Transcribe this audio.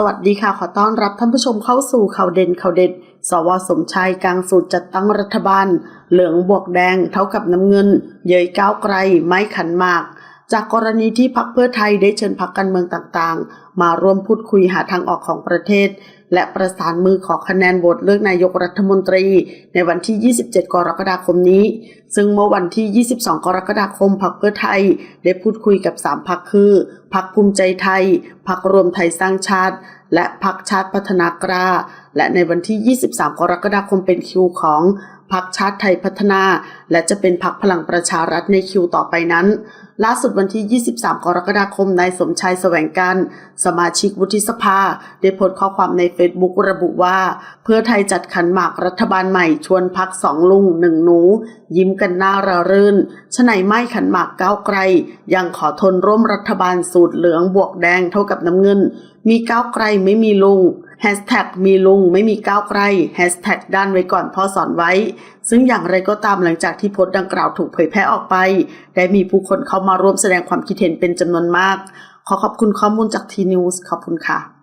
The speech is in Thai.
สวัสดีค่ะ ขอต้อนรับท่านผู้ชมเข้าสู่ข่าวเด่นข่าวเด็ด สวสมชายกลางสูตรจัดตั้งรัฐบาล เหลืองบวกแดงเท่ากับน้ำเงิน เย้ยก้าวไกล ไม้ขันหมาก จากกรณีที่พักเพื่อไทยได้เชิญพักการเมืองต่างๆ มาร่วมพูดคุยหาทางออกของประเทศ และประสานมือขอคะแนนโหวตเลือกนายกรัฐมนตรี ในวันที่ 27 กรกฎาคมนี้ ซึ่งเมื่อวันที่ 22 กรกฎาคมพักเพื่อไทย ได้พูดคุยกับ 3พักคือพักภูมิใจไทยพักรวมไทยสร้างชาติ และพักชาติพัฒนากล้า และในวันที่ 23 กรกฎาคมเป็นคิวของพักชาติไทยพัฒนา และจะเป็นพักพลังประชารัฐในคิวต่อไปนั้น ล่าสุดวันที่ 23 กรกฎาคมนายสมชายแสวงการสมาชิกวุฒิสภา ได้โพสต์ข้อความในเฟซบุ๊กระบุว่า เพื่อไทยจัดขันหมากรัฐบาลใหม่ชวนพักสองลุงหนึ่งหนู ยิ้มกันหน้าระรื่นชไหนไม่ขันหมากก้าวไกล ยังขอทนร่วมรัฐบาลสูตรเหลืองบวกแดงเท่ากับน้ำเงิน มีก้าวไกลไม่มีลุงแฮชแท็กมีลุงไม่มีก้าวไกลแฮชแท็กด้านไว้ก่อนพ่อสอนไว้ ซึ่งอย่างไรก็ตามหลังจากที่โพสต์ดังกล่าวถูกเผยแพร่ออกไป ได้มีผู้คนเข้ามาร่วมแสดงความคิดเห็นเป็นจำนวนมาก ขอขอบคุณข้อมูลจากทีนิวส์ขอบคุณค่ะ